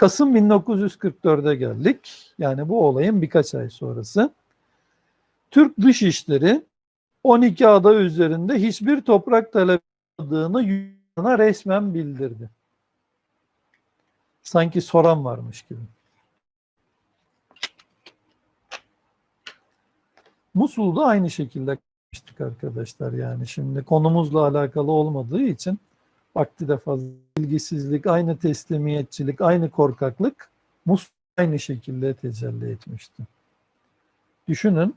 Kasım 1944'e geldik. Yani bu olayın birkaç ay sonrası. Türk Dışişleri 12 ada üzerinde hiçbir toprak talep olmadığını Yunan'a resmen bildirdi. Sanki soran varmış gibi. Musul'da aynı şekilde kalmıştık arkadaşlar yani şimdi konumuzla alakalı olmadığı için vakti de fazla ilgisizlik, aynı teslimiyetçilik, aynı korkaklık Musul aynı şekilde tecelli etmişti. Düşünün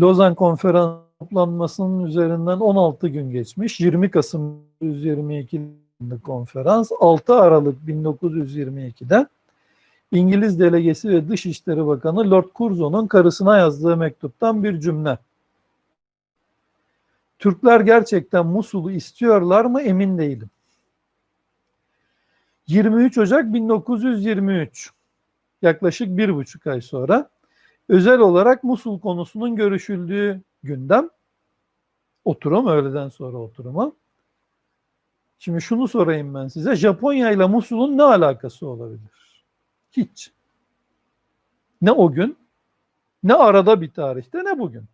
Lozan Konferans toplanmasının üzerinden 16 gün geçmiş. 20 Kasım 1922 konferans 6 Aralık 1922'de İngiliz delegesi ve Dışişleri Bakanı Lord Curzon'un karısına yazdığı mektuptan bir cümle. Türkler gerçekten Musul'u istiyorlar mı emin değilim. 23 Ocak 1923 yaklaşık bir buçuk ay sonra özel olarak Musul konusunun görüşüldüğü gündem oturum öğleden sonra oturumu. Şimdi şunu sorayım ben size. Japonya ile Musul'un ne alakası olabilir? Hiç. Ne o gün, ne arada bir tarihte, ne bugün.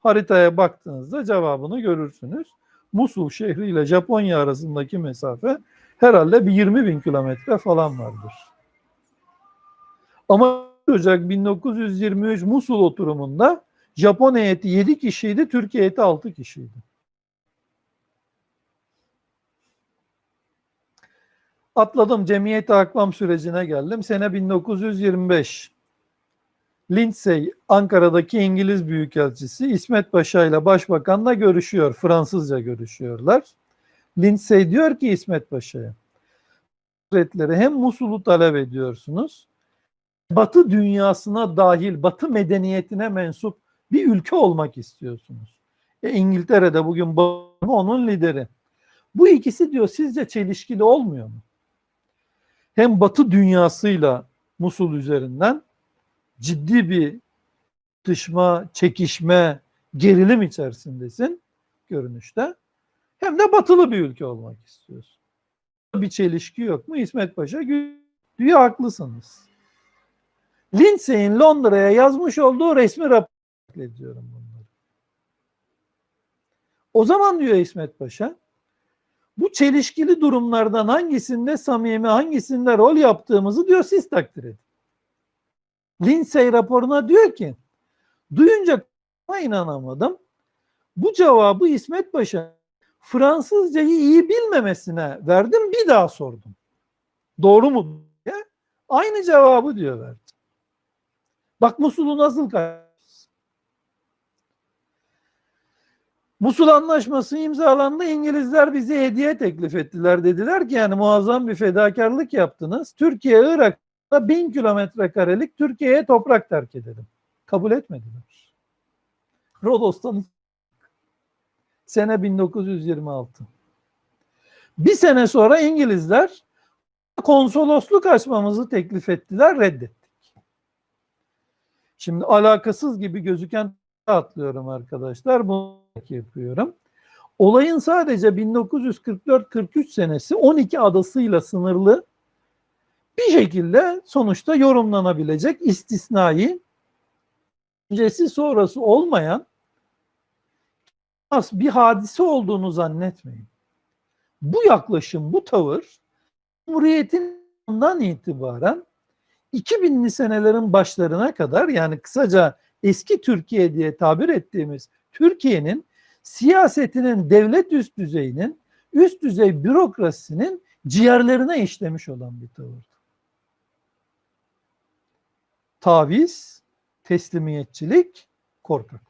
Haritaya baktığınızda cevabını görürsünüz. Musul şehri ile Japonya arasındaki mesafe herhalde bir 20 bin kilometre falan vardır. Ama Ocak 1923 Musul oturumunda Japon heyeti 7 kişiydi, Türkiye heyeti 6 kişiydi. Atladım cemiyet akvam sürecine geldim. Sene 1925. Lindsay Ankara'daki İngiliz Büyükelçisi İsmet Paşa ile Başbakan'la görüşüyor. Fransızca görüşüyorlar. Lindsay diyor ki İsmet Paşa'ya hem Musul'u talep ediyorsunuz. Batı dünyasına dahil, Batı medeniyetine mensup bir ülke olmak istiyorsunuz. E, İngiltere'de bugün onun lideri. Bu ikisi diyor sizce çelişkili olmuyor mu? Hem Batı dünyasıyla Musul üzerinden ciddi bir dışma, çekişme, gerilim içerisindesin görünüşte. Hem de batılı bir ülke olmak istiyorsun. Bir çelişki yok mu? İsmet Paşa diyor haklısınız. Lindsay'in Londra'ya yazmış olduğu resmi rapor ediyorum bunları. O zaman diyor İsmet Paşa bu çelişkili durumlardan hangisinde samimi, hangisinde rol yaptığımızı diyor siz takdir edin. Lindsay raporuna diyor ki duyunca inanamadım. Bu cevabı İsmet Paşa Fransızcayı iyi bilmemesine verdim bir daha sordum. Doğru mu diye. Aynı cevabı diyor verdi. Bak Musul'u nasıl kaybettiz? Musul Anlaşması imzalandı. İngilizler bize hediye teklif ettiler. Dediler ki yani muazzam bir fedakarlık yaptınız. Türkiye Irak'ta bin kilometre karelik Türkiye'ye toprak terk edelim. Kabul etmediler. Rodos'tan sene 1926. Bir sene sonra İngilizler konsolosluk açmamızı teklif ettiler, reddettik. Şimdi alakasız gibi gözüken atlıyorum arkadaşlar. Bunu yapıyorum. Olayın sadece 1944-43 senesi 12 adasıyla sınırlı bir şekilde sonuçta yorumlanabilecek istisnai öncesi sonrası olmayan bir hadise olduğunu zannetmeyin. Bu yaklaşım, bu tavır Cumhuriyet'in ondan itibaren 2000'li senelerin başlarına kadar yani kısaca eski Türkiye diye tabir ettiğimiz Türkiye'nin siyasetinin devlet üst düzeyinin üst düzey bürokrasisinin ciğerlerine işlemiş olan bir tavırdı. Taviz, teslimiyetçilik, korkak.